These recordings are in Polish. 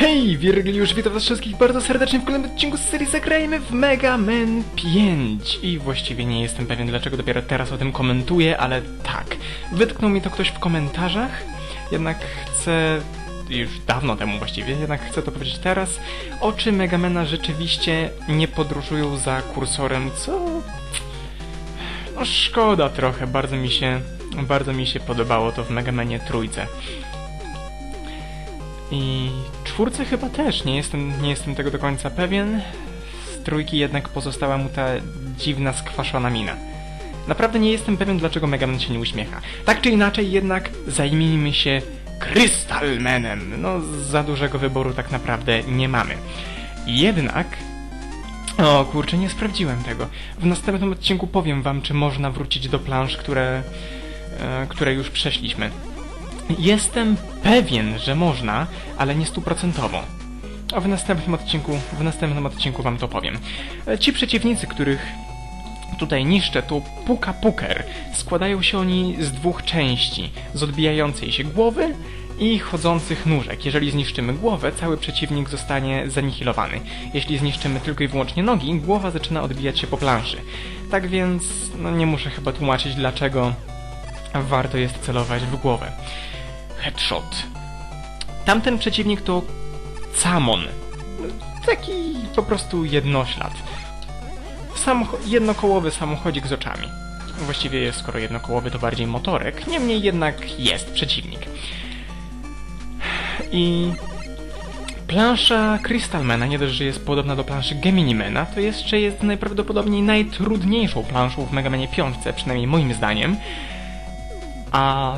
Hej, Wirgiliusz, witam was wszystkich bardzo serdecznie w kolejnym odcinku z serii Zagrajmy w Mega Man 5 I właściwie nie jestem pewien dlaczego dopiero teraz o tym komentuję, ale tak Wytknął mi to ktoś w komentarzach Jednak chcę już dawno temu właściwie, jednak chcę to powiedzieć teraz. Oczy Megamena rzeczywiście nie podróżują za kursorem, co... No szkoda trochę, bardzo mi się, bardzo mi się podobało to w Megamenie trójce. I czwórce chyba też, nie jestem, nie jestem tego do końca pewien. Z trójki jednak pozostała mu ta dziwna, skwaszona mina. Naprawdę nie jestem pewien, dlaczego Megaman się nie uśmiecha. Tak czy inaczej, jednak zajmijmy się Krystalmenem. No, za dużego wyboru tak naprawdę nie mamy. Jednak... O kurczę, nie sprawdziłem tego. W następnym odcinku powiem wam, czy można wrócić do plansz, które, e, które już przeszliśmy. Jestem pewien, że można, ale nie stuprocentowo. A w następnym odcinku, w następnym odcinku wam to powiem. E, Ci przeciwnicy, których tutaj niszczę, to Puka Puker. Składają się oni z dwóch części. Z odbijającej się głowy i chodzących nóżek. Jeżeli zniszczymy głowę, cały przeciwnik zostanie zanihilowany. Jeśli zniszczymy tylko i wyłącznie nogi, głowa zaczyna odbijać się po planszy. Tak więc, no nie muszę chyba tłumaczyć, dlaczego warto jest celować w głowę. Headshot. Tamten przeciwnik to Camon. Taki po prostu jednoślad. Jednokołowy samochodzik z oczami. Właściwie jest, skoro jednokołowy to bardziej motorek, niemniej jednak jest przeciwnik. I plansza Crystalmana, nie dość, że jest podobna do planszy Geminimana, to jeszcze jest najprawdopodobniej najtrudniejszą planszą w Mega Manie 5, przynajmniej moim zdaniem. A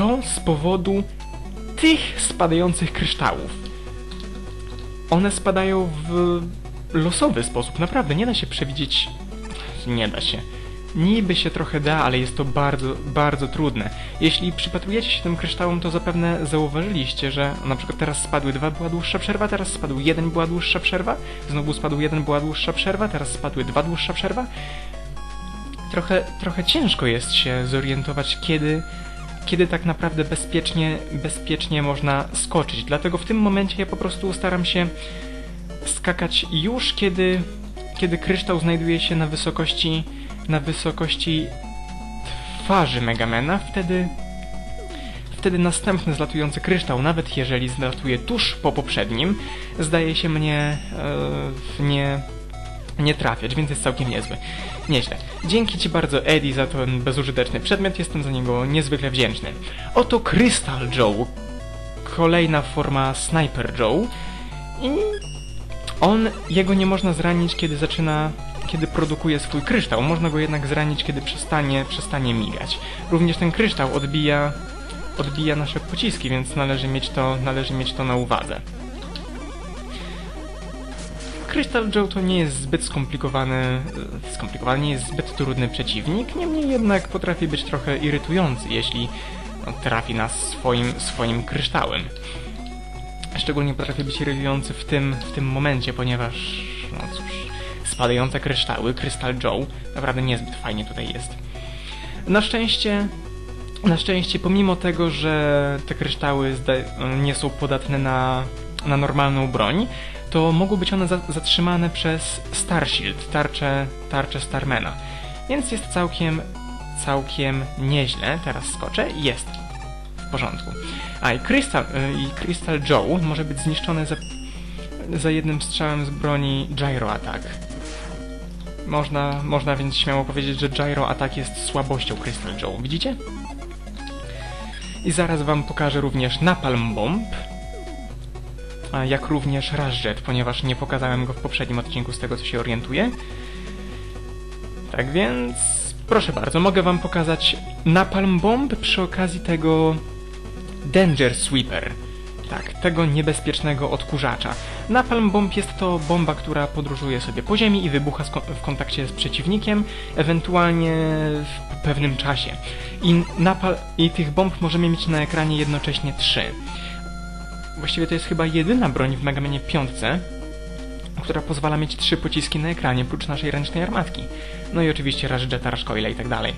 to z powodu tych spadających kryształów. One spadają w losowy sposób, naprawdę, nie da się przewidzieć... Nie da się. Niby się trochę da, ale jest to bardzo, bardzo trudne. Jeśli przypatrujecie się tym kryształom, to zapewne zauważyliście, że na przykład teraz spadły dwa, była dłuższa przerwa, teraz spadł jeden, była dłuższa przerwa, znowu spadł jeden, była dłuższa przerwa, teraz spadły dwa, dłuższa przerwa. Trochę, trochę ciężko jest się zorientować, kiedy, kiedy tak naprawdę bezpiecznie, bezpiecznie można skoczyć. Dlatego w tym momencie ja po prostu staram się skakać już, kiedy, kiedy kryształ znajduje się na wysokości na wysokości twarzy Megamena, wtedy wtedy następny zlatujący kryształ, nawet jeżeli zlatuje tuż po poprzednim, zdaje się mnie e, nie, nie trafiać, więc jest całkiem niezły. Nieźle. Dzięki Ci bardzo, Eddie, za ten bezużyteczny przedmiot, jestem za niego niezwykle wdzięczny. Oto Crystal Joe, kolejna forma Sniper Joe i on, jego nie można zranić, kiedy zaczyna kiedy produkuje swój kryształ. Można go jednak zranić, kiedy przestanie, przestanie migać. Również ten kryształ odbija, odbija nasze pociski, więc należy mieć to, należy mieć to na uwadze. Crystal Joe to nie jest zbyt skomplikowany, e, skomplikowany, nie jest zbyt trudny przeciwnik, niemniej jednak potrafi być trochę irytujący, jeśli trafi nas swoim, swoim kryształem. Szczególnie potrafi być irytujący w tym, w tym momencie, ponieważ, no cóż, spadające kryształy, Crystal Joe, naprawdę niezbyt fajnie tutaj jest. Na szczęście, na szczęście, pomimo tego, że te kryształy nie są podatne na, na normalną broń, to mogą być one za zatrzymane przez Starshield, tarczę, tarczę Starmana. Więc jest całkiem, całkiem nieźle. Teraz skoczę jest. W porządku. A i Crystal, i Crystal Joe może być zniszczony za, za jednym strzałem z broni Gyro Attack. Można, można więc śmiało powiedzieć, że Gyro Attack jest słabością Crystal Joe. Widzicie? I zaraz wam pokażę również Napalm Bomb, jak również Rush ponieważ nie pokazałem go w poprzednim odcinku z tego co się orientuję. Tak więc... Proszę bardzo, mogę wam pokazać Napalm Bomb przy okazji tego Danger Sweeper. Tak, tego niebezpiecznego odkurzacza. Napalm Bomb jest to bomba, która podróżuje sobie po ziemi i wybucha w kontakcie z przeciwnikiem, ewentualnie w pewnym czasie. I, napal I tych bomb możemy mieć na ekranie jednocześnie trzy. Właściwie to jest chyba jedyna broń w Mega Manie 5, która pozwala mieć trzy pociski na ekranie, prócz naszej ręcznej armatki. No i oczywiście Rush Jetta, i tak dalej.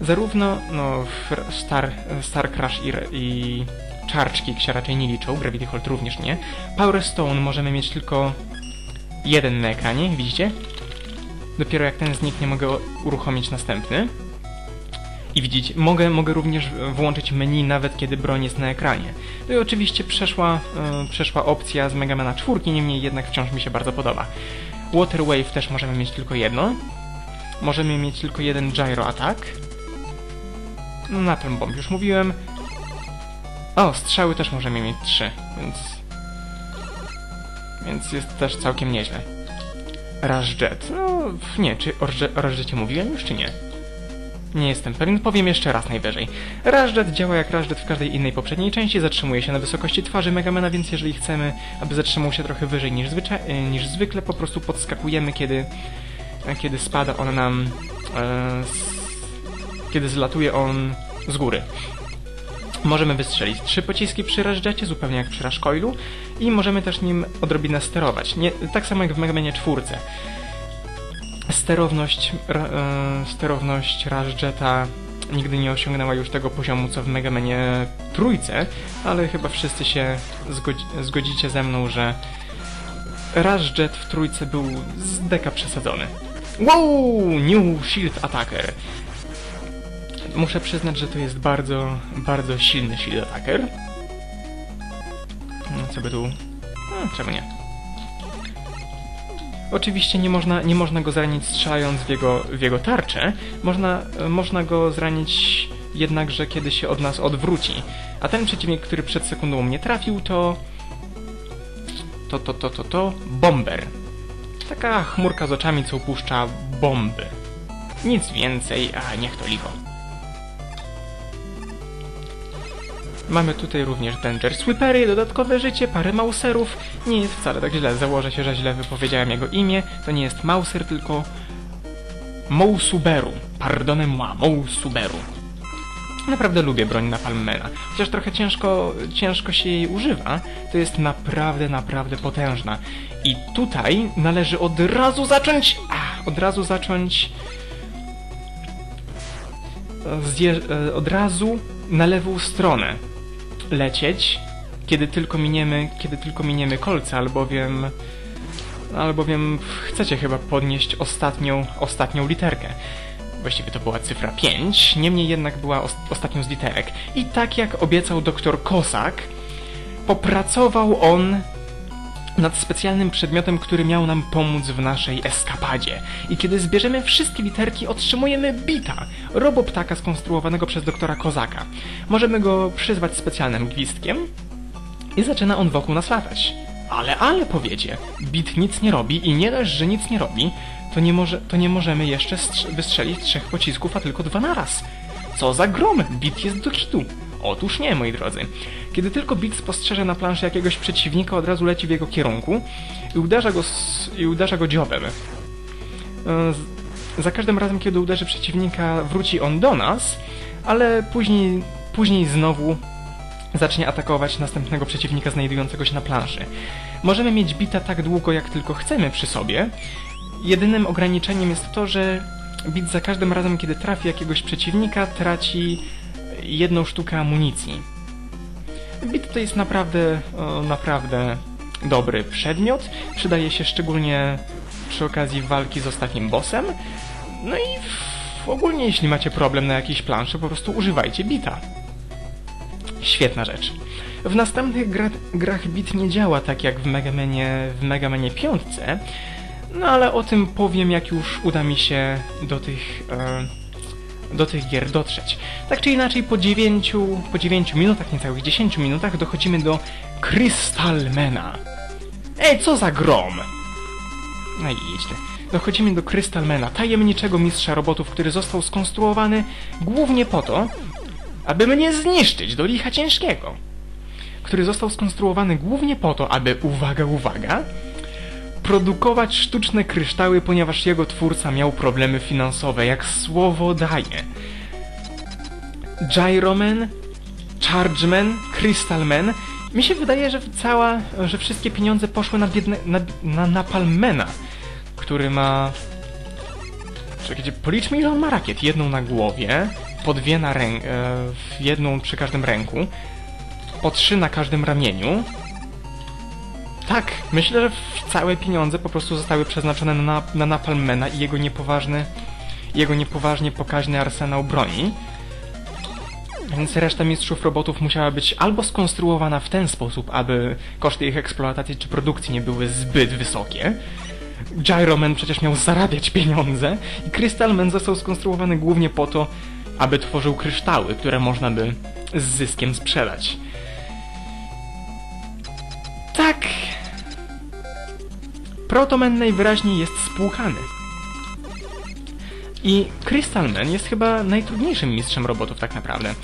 Zarówno no, Star, Star Crash i, i Charge się raczej nie liczą, Gravity Hold również nie. Power Stone możemy mieć tylko jeden na ekranie, widzicie? Dopiero jak ten zniknie mogę uruchomić następny. I widzicie, mogę, mogę również włączyć menu nawet kiedy broń jest na ekranie. No i oczywiście przeszła, e, przeszła opcja z Megamana 4, niemniej jednak wciąż mi się bardzo podoba. Water Wave też możemy mieć tylko jedno. Możemy mieć tylko jeden Gyro Attack. No, na ten bomb już mówiłem. O, strzały też możemy mieć trzy, więc... Więc jest też całkiem nieźle. Rush Jet. No, nie, czy o Rush Jetie mówiłem już, czy nie? Nie jestem pewien, powiem jeszcze raz najwyżej. Rush działa jak Rush w każdej innej poprzedniej części, zatrzymuje się na wysokości twarzy Megamana, więc jeżeli chcemy, aby zatrzymał się trochę wyżej niż, niż zwykle, po prostu podskakujemy, kiedy, kiedy spada on nam... E, z, kiedy zlatuje on z góry. Możemy wystrzelić trzy pociski przy Rush zupełnie jak przy Rush Coilu i możemy też nim odrobinę sterować. Nie, tak samo jak w Megamanie 4 sterowność, ra, e, sterowność Rashjeta nigdy nie osiągnęła już tego poziomu co w Megamanie trójce, ale chyba wszyscy się zgodzi zgodzicie ze mną, że Rashjet w trójce był z deka przesadzony. Wow! New Shield Attacker. Muszę przyznać, że to jest bardzo, bardzo silny Shield Attacker. No, co by tu... No, czemu nie? Oczywiście nie można, nie można go zranić strzelając w jego, w jego tarczę, można, można go zranić jednakże kiedy się od nas odwróci. A ten przeciwnik, który przed sekundą mnie trafił, to... To, to, to, to, to... Bomber. Taka chmurka z oczami, co upuszcza bomby. Nic więcej, a niech to licho. Mamy tutaj również Danger Sweepery, dodatkowe życie, parę mauserów. Nie jest wcale tak źle, założę się, że źle wypowiedziałem jego imię. To nie jest mauser, tylko Mousuberu. Pardonnez-moi, Mousuberu. Naprawdę lubię broń na Palmena. Chociaż trochę ciężko, ciężko się jej używa, to jest naprawdę, naprawdę potężna. I tutaj należy od razu zacząć... A, od razu zacząć... Zje, e, od razu na lewą stronę lecieć, kiedy tylko miniemy, kiedy tylko miniemy kolce, albowiem albowiem chcecie chyba podnieść ostatnią, ostatnią literkę. Właściwie to była cyfra 5, niemniej jednak była ostatnią z literek. I tak jak obiecał doktor Kosak, popracował on nad specjalnym przedmiotem, który miał nam pomóc w naszej eskapadzie. I kiedy zbierzemy wszystkie literki, otrzymujemy bita, roboptaka skonstruowanego przez doktora Kozaka. Możemy go przyzwać specjalnym gwizdkiem i zaczyna on wokół nas latać. Ale, ale powiecie, bit nic nie robi i nie dość, że nic nie robi, to nie, może, to nie możemy jeszcze wystrzelić trzech pocisków, a tylko dwa naraz. Co za grom! Bit jest do kitu. Otóż nie, moi drodzy. Kiedy tylko Bit spostrzeże na planszy jakiegoś przeciwnika, od razu leci w jego kierunku i uderza go, i uderza go dziobem. E, za każdym razem, kiedy uderzy przeciwnika, wróci on do nas, ale później, później znowu zacznie atakować następnego przeciwnika znajdującego się na planszy. Możemy mieć bita tak długo, jak tylko chcemy przy sobie. Jedynym ograniczeniem jest to, że bit za każdym razem, kiedy trafi jakiegoś przeciwnika, traci jedną sztukę amunicji. Bit to jest naprawdę, naprawdę dobry przedmiot. Przydaje się szczególnie przy okazji walki z ostatnim bossem. No i ogólnie jeśli macie problem na jakiejś planszy, po prostu używajcie bita. Świetna rzecz. W następnych gra grach bit nie działa tak jak w Megamanie, w Megamanie 5, no ale o tym powiem jak już uda mi się do tych... E, do tych gier dotrzeć. Tak czy inaczej, po 9, po 9 minutach, niecałych 10 minutach dochodzimy do Crystalmana. Ej, co za grom! No i. Dochodzimy do Crystalmana, tajemniczego mistrza robotów, który został skonstruowany głównie po to, aby mnie zniszczyć do licha ciężkiego. Który został skonstruowany głównie po to, aby, uwaga, uwaga, produkować sztuczne kryształy, ponieważ jego twórca miał problemy finansowe, jak słowo daje. Gyroman, Chargeman, Crystalman. Mi się wydaje, że cała, że wszystkie pieniądze poszły na biedne, na, na Napalmena, który ma... Czekajcie, policzmy ile on ma rakiet. Jedną na głowie, po dwie na rękę, jedną przy każdym ręku. po trzy na każdym ramieniu. Tak, myślę, że całe pieniądze po prostu zostały przeznaczone na, na Napalmana i jego niepoważny, jego niepoważnie pokaźny arsenał broni. Więc reszta mistrzów robotów musiała być albo skonstruowana w ten sposób, aby koszty ich eksploatacji czy produkcji nie były zbyt wysokie. Gyroman przecież miał zarabiać pieniądze i Crystal Man został skonstruowany głównie po to, aby tworzył kryształy, które można by z zyskiem sprzedać. Protoman najwyraźniej jest spłukany. I Crystal Man jest chyba najtrudniejszym mistrzem robotów tak naprawdę.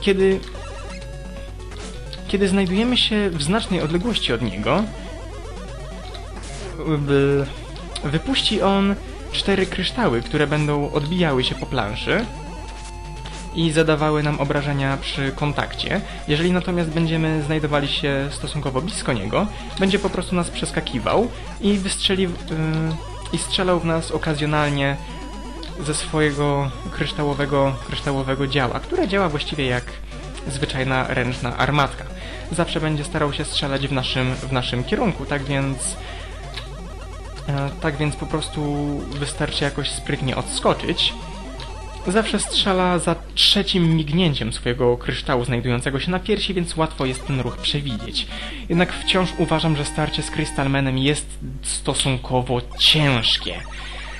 Kiedy... Kiedy znajdujemy się w znacznej odległości od niego, wypuści on cztery kryształy, które będą odbijały się po planszy i zadawały nam obrażenia przy kontakcie. Jeżeli natomiast będziemy znajdowali się stosunkowo blisko niego, będzie po prostu nas przeskakiwał i wystrzeli... Yy, i strzelał w nas okazjonalnie ze swojego kryształowego, kryształowego działa, które działa właściwie jak zwyczajna ręczna armatka. Zawsze będzie starał się strzelać w naszym, w naszym kierunku, tak więc e, tak więc po prostu wystarczy jakoś sprytnie odskoczyć. Zawsze strzela za trzecim mignięciem swojego kryształu znajdującego się na piersi, więc łatwo jest ten ruch przewidzieć. Jednak wciąż uważam, że starcie z Crystalmanem jest stosunkowo ciężkie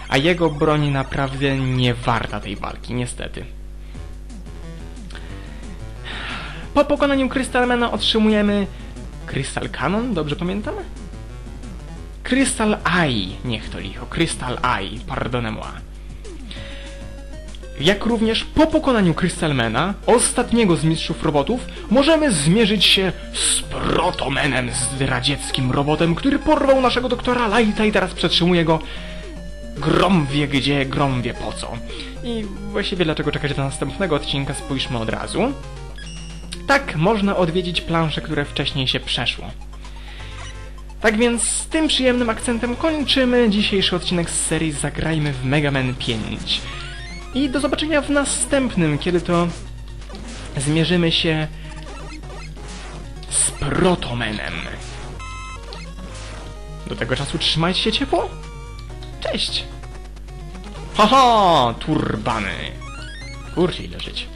a jego broń naprawdę nie warta tej walki, niestety. Po pokonaniu Crystalmana otrzymujemy Crystal Cannon, dobrze pamiętam? Crystal Eye, niech to licho, Crystal Eye, pardonnez-moi. Jak również po pokonaniu Crystalmana, ostatniego z mistrzów robotów, możemy zmierzyć się z Protomenem, zdradzieckim robotem, który porwał naszego doktora Lighta i teraz przetrzymuje go Grom wie gdzie, grom wie po co. I właściwie dlaczego czekać do następnego odcinka, spójrzmy od razu. Tak, można odwiedzić plansze, które wcześniej się przeszło. Tak więc z tym przyjemnym akcentem kończymy dzisiejszy odcinek z serii Zagrajmy w Mega Man 5. I do zobaczenia w następnym, kiedy to zmierzymy się z Protomenem. Do tego czasu trzymajcie się ciepło. Cześć! Haha, turbany. Kurczę, ile żyć.